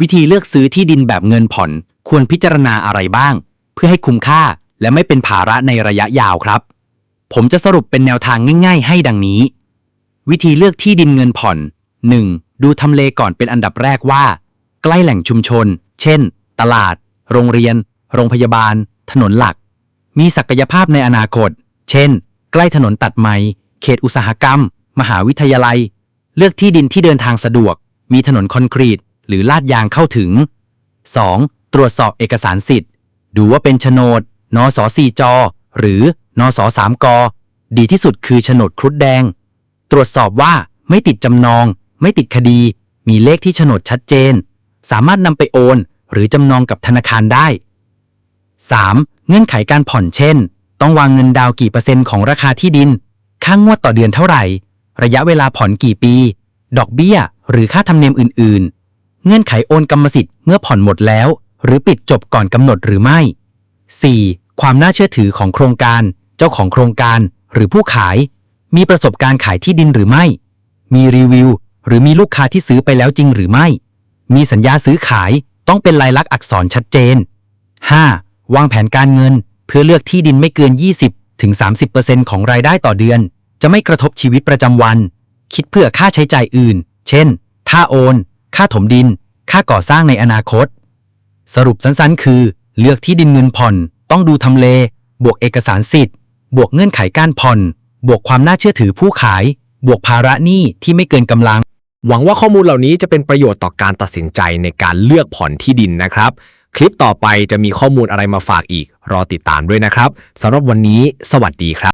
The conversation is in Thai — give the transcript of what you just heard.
วิธีเลือกซื้อที่ดินแบบเงินผ่อนควรพิจารณาอะไรบ้าง เพื่อให้คุ้มค่าและไม่เป็นภาระในระยะยาวครับ ผมจะสรุปเป็นแนวทางง่าย ๆ ให้ดังนี้ วิธีเลือกที่ดินเงินผ่อน 1. ดูทำเลก่อนเป็นอันดับแรกว่า ใกล้แหล่งชุมชน เช่น ตลาด โรงเรียน โรงพยาบาล ถนนหลัก มีศักยภาพในอนาคต เช่น ใกล้ถนนตัดใหม่เขตอุตสาหกรรม มหาวิทยาลัย เลือกที่ดินที่เดินทางสะดวก มีถนนคอนกรีต หรือลาดยางเข้าถึง 2. ตรวจสอบเอกสารสิทธิ์ ดูว่าเป็นโฉนดนสสี่จหรือนสสามกดีที่สุดคือโฉนดครุฑแดง ตรวจสอบว่าไม่ติดจำนอง ไม่ติดคดี มีเลขที่โฉนดชัดเจน สามารถนำไปโอน หรือจำนองกับธนาคารได้ 3. เงื่อนไขการผ่อนเช่น ต้องวางเงินดาวกี่เปอร์เซ็นต์ของราคาที่ดิน ค่างวดต่อเดือนเท่าไหร่ ระยะเวลาผ่อนกี่ปี ดอกเบี้ย หรือค่าธรรมเนียมอื่นๆ เงื่อนไขโอนกรรมสิทธิ์เมื่อผ่อนหมดแล้ว หรือปิดจบก่อนกำหนดหรือไม่ 4. ความน่าเชื่อถือของโครงการ เจ้าของโครงการ หรือผู้ขาย มีประสบการณ์ขายที่ดินหรือไม่ มีรีวิว หรือมีลูกค้าที่ซื้อไปแล้วจริงหรือไม่ มีสัญญาซื้อขายต้องเป็นลายลักษณ์อักษรชัดเจน 5. วางแผนการเงิน เพื่อเลือกที่ดินไม่เกิน 20ถึง30%ของรายได้ต่อเดือน จะไม่กระทบชีวิตประจำวัน คิดเพื่อค่าใช้จ่ายอื่น เช่น ค่าโอน ค่าถมดิน ค่าก่อสร้างในอนาคต สรุปสั้นๆ คือ เลือกที่ดินเงินผ่อน ต้องดูทำเล บวกเอกสารสิทธิ์ บวกเงื่อนไขการผ่อน บวกความน่าเชื่อถือผู้ขาย บวกภาระหนี้ที่ไม่เกินกำลัง หวังว่าข้อมูลเหล่านี้จะเป็นประโยชน์ต่อการตัดสินใจในการเลือกผ่อนที่ดินนะครับ คลิปต่อไปจะมีข้อมูลอะไรมาฝากอีก รอติดตามด้วยนะครับสำหรับวันนี้ สวัสดีครับ